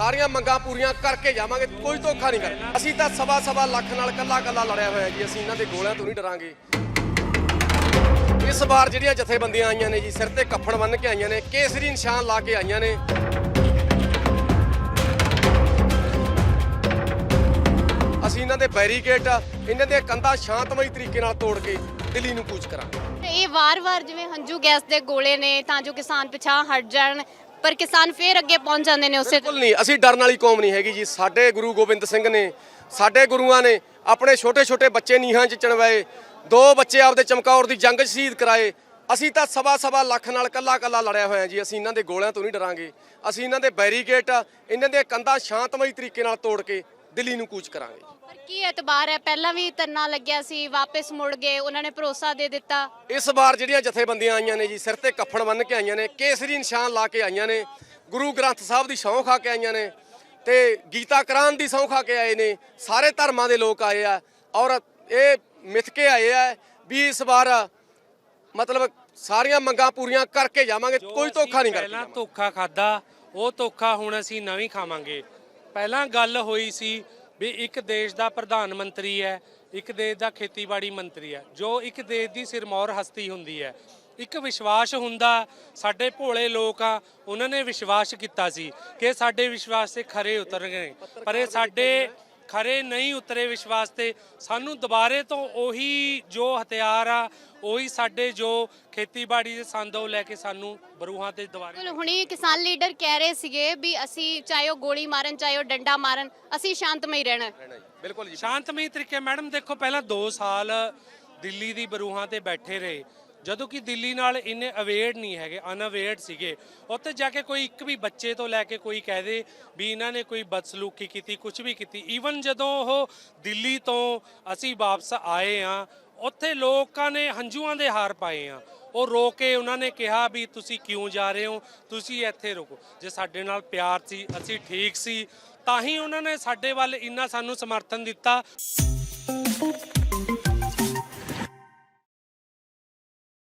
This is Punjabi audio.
ਸਾਰੀਆਂ ਮੰਗਾਂ ਪੂਰੀਆਂ ਕਰਕੇ ਜਾਵਾਂਗੇ, ਕੋਈ ਧੋਖਾ ਨਹੀਂ ਕਰਨਾ। ਅਸੀਂ ਤਾਂ ਸਵਾ ਸਵਾ ਲੱਖ ਨਾਲ ਕੱਲਾ ਕੱਲਾ ਲੜਿਆ ਹੋਇਆ ਜੀ, ਅਸੀਂ ਇਹਨਾਂ ਦੇ ਗੋਲਿਆਂ ਤੋਂ ਨਹੀਂ ਡਰਾਂਗੇ। ਇਸ ਵਾਰ ਜਿਹੜੀਆਂ ਜਥੇਬੰਦੀਆਂ ਆਈਆਂ ਨੇ ਜੀ, ਸਿਰ ਤੇ ਕੱਫਣ ਬੰਨ੍ਹ ਕੇ ਆਈਆਂ ਨੇ, ਕੇਸਰੀ ਨਿਸ਼ਾਨ ਲਾ ਕੇ ਆਈਆਂ ਨੇ। ਅਸੀਂ ਇਹਨਾਂ ਦੇ ਬੈਰੀਕੇਡ, ਇਹਨਾਂ ਦੇ ਕੰਧਾਂ ਸ਼ਾਂਤਮਈ ਤਰੀਕੇ ਨਾਲ ਤੋੜ ਕੇ ਦਿੱਲੀ ਨੂੰ ਕੂਚ ਕਰਾਂਗੇ। ਇਹ ਵਾਰ-ਵਾਰ ਜਿਵੇਂ ਹੰਝੂ ਗੈਸ ਦੇ ਗੋਲੇ ਨੇ, ਤਾਂ ਜੋ ਕਿਸਾਨ ਪਿਛਾਂ ਹਟ ਜਾਣ ਪਰ ਕਿਸਾਨ ਫੇਰ ਅੱਗੇ ਪਹੁੰਚ ਜਾਂਦੇ ਨੇ ਉਸੇ ਬਿਲਕੁਲ ਨਹੀਂ, ਅਸੀਂ ਡਰਨ ਵਾਲੀ ਕੌਮ ਨਹੀਂ ਹੈਗੀ ਜੀ। ਸਾਡੇ ਗੁਰੂ ਗੋਬਿੰਦ ਸਿੰਘ ਨੇ, ਸਾਡੇ ਗੁਰੂਆਂ ਨੇ ਆਪਣੇ ਛੋਟੇ ਛੋਟੇ ਬੱਚੇ ਨੀਹਾਂ 'ਚ ਚਣਵਾਏ, ਦੋ ਬੱਚੇ ਆਪਦੇ ਚਮਕੌਰ ਦੀ ਜੰਗ 'ਚ ਸ਼ਹੀਦ ਕਰਾਏ। ਅਸੀਂ ਤਾਂ ਸਵਾ ਸਵਾ ਲੱਖ ਨਾਲ ਕੱਲਾ ਕੱਲਾ ਲੜਿਆ ਹੋਇਆ ਜੀ। ਅਸੀਂ ਇਹਨਾਂ ਦੇ ਗੋਲਿਆਂ ਤੋਂ ਨਹੀਂ ਡਰਾਂਗੇ। ਅਸੀਂ ਇਹਨਾਂ ਦੇ ਬੈਰੀਕੇਟ, ਇਹਨਾਂ ਦੇ ਕੰਧਾਂ ਸ਼ਾਂਤਮਈ ਤਰੀਕੇ ਨਾਲ ਤੋੜ ਕੇ ਦਿੱਲੀ ਨੂੰ ਕੂਚ ਕਰਾਂਗੇ। ਪਰ ਕੀ ਇਤਬਾਰ ਹੈ? ਪਹਿਲਾਂ ਵੀ ਧਰਨਾ ਲੱਗਿਆ ਸੀ ਵਾਪਸ ਮੁੜ ਗਏ ਉਹਨਾਂ ਨੇ ਭਰੋਸਾ ਦੇ ਦਿੱਤਾ। ਇਸ ਵਾਰ ਜਿਹੜੀਆਂ ਜਥੇਬੰਦੀਆਂ ਆਈਆਂ ਨੇ ਜੀ ਸਿਰ ਤੇ ਕੱਫਣ ਬੰਨ੍ਹ ਕੇ ਆਈਆਂ ਨੇ ਕੇਸਰੀ ਨਿਸ਼ਾਨ ਲਾ ਕੇ ਆਈਆਂ ਨੇ ਗੁਰੂ ਗ੍ਰੰਥ ਸਾਹਿਬ ਦੀ ਸਹੁੰ ਖਾ ਕੇ ਆਈਆਂ ਨੇ ਤੇ ਗੀਤਾ ਕੁਰਾਨ ਦੀ ਸਹੁੰ ਖਾ ਕੇ ਆਏ ਨੇ ਸਾਰੇ ਧਰਮਾਂ ਦੇ ਲੋਕ ਆਏ ਆ ਔਰ ਇਹ ਮਿਥ ਕੇ ਆਏ ਆ ਵੀ ਇਸ ਵਾਰ ਮਤਲਬ ਸਾਰੀਆਂ ਮੰਗਾਂ ਪੂਰੀਆਂ ਕਰਕੇ ਜਾਵਾਂਗੇ ਕੋਈ ਧੋਖਾ ਨਹੀਂ ਪਹਿਲਾਂ ਕਰਨਾ ਧੋਖਾ ਖਾਦਾ ਉਹ ਧੋਖਾ ਹੁਣ ਅਸੀਂ ਨਵੀਂ ਖਾਵਾਂਗੇ। ਪਹਿਲਾਂ ਗੱਲ ਹੋਈ ਸੀ ਵੀ ਇੱਕ ਦੇਸ਼ ਦਾ ਪ੍ਰਧਾਨ ਮੰਤਰੀ ਹੈ, ਇੱਕ ਦੇਸ਼ ਦਾ ਖੇਤੀਬਾੜੀ ਮੰਤਰੀ ਹੈ, ਜੋ ਇੱਕ ਦੇਸ਼ ਦੀ ਸਿਰਮੌਰ ਹਸਤੀ ਹੁੰਦੀ ਹੈ। ਇੱਕ ਵਿਸ਼ਵਾਸ ਹੁੰਦਾ, ਸਾਡੇ ਭੋਲੇ ਲੋਕ ਆ, ਉਹਨਾਂ ਨੇ ਵਿਸ਼ਵਾਸ ਕੀਤਾ ਸੀ ਕਿ ਸਾਡੇ ਵਿਸ਼ਵਾਸ ਤੇ ਖਰੇ ਉਤਰ ਗਏ ਪਰ ਇਹ ਸਾਡੇ ਖਰੇ ਨਹੀਂ ਉਤਰੇ ਵਿਸ਼ਵਾਸ ਤੇ ਸਾਨੂੰ ਦੁਬਾਰੇ ਤੋਂ ਉਹੀ ਜੋ ਹਥਿਆਰ ਆ ਉਹੀ ਸਾਡੇ ਜੋ ਖੇਤੀਬਾੜੀ ਦੇ ਸੰਦ ਉਹ ਲੈ ਕੇ ਸਾਨੂੰ ਬਰੂਹਾਂ ਤੇ ਦੁਬਾਰੇ ਹੁਣੀ ਕਿਸਾਨ ਲੀਡਰ ਕਹਿ ਰਹੇ ਸੀਗੇ ਵੀ ਅਸੀਂ ਚਾਹੇ ਉਹ ਗੋਲੀ ਮਾਰਨ ਚਾਹੇ ਉਹ ਡੰਡਾ ਮਾਰਨ ਅਸੀਂ ਸ਼ਾਂਤਮਈ ਰਹਿਣਾ। ਬਿਲਕੁਲ ਜੀ ਸ਼ਾਂਤਮਈ ਤਰੀਕੇ ਮੈਡਮ ਦੇਖੋ ਪਹਿਲਾਂ 2 ਸਾਲ ਦਿੱਲੀ ਦੀ ਬਰੂਹਾਂ ਤੇ ਬੈਠੇ ਰਹੇ ਜਦੋਂ ਕਿ ਦਿੱਲੀ ਨਾਲ ਇੰਨੇ ਅਵੇਅਰ ਨਹੀਂ ਹੈਗੇ ਅਨਅਵੇਅਰ ਸੀਗੇ। ਉੱਥੇ ਜਾ ਕੇ ਕੋਈ ਇੱਕ ਵੀ ਬੱਚੇ ਤੋਂ ਲੈ ਕੇ ਕੋਈ ਕਹਿ ਦੇ ਵੀ ਇਹਨਾਂ ਨੇ ਕੋਈ ਬਦਸਲੂਕੀ ਕੀਤੀ ਕੁਝ ਵੀ ਕੀਤੀ। ਈਵਨ ਜਦੋਂ ਉਹ ਦਿੱਲੀ ਤੋਂ ਅਸੀਂ ਵਾਪਸ ਆਏ ਆ ਉੱਥੇ ਲੋਕਾਂ ਨੇ ਹੰਝੂਆਂ ਦੇ ਹਾਰ ਪਾਏ ਆ ਉਹ ਰੋ ਕੇ ਉਹਨਾਂ ਨੇ ਕਿਹਾ ਵੀ ਤੁਸੀਂ ਕਿਉਂ ਜਾ ਰਹੇ ਹੋ? ਤੁਸੀਂ ਇੱਥੇ ਰੁਕੋ। ਜੇ ਸਾਡੇ ਨਾਲ ਪਿਆਰ ਸੀ, ਅਸੀਂ ਠੀਕ ਸੀ, ਤਾਂ ਹੀ ਉਹਨਾਂ ਨੇ ਸਾਡੇ ਵੱਲ ਇੰਨਾ ਸਾਨੂੰ ਸਮਰਥਨ ਦਿੱਤਾ।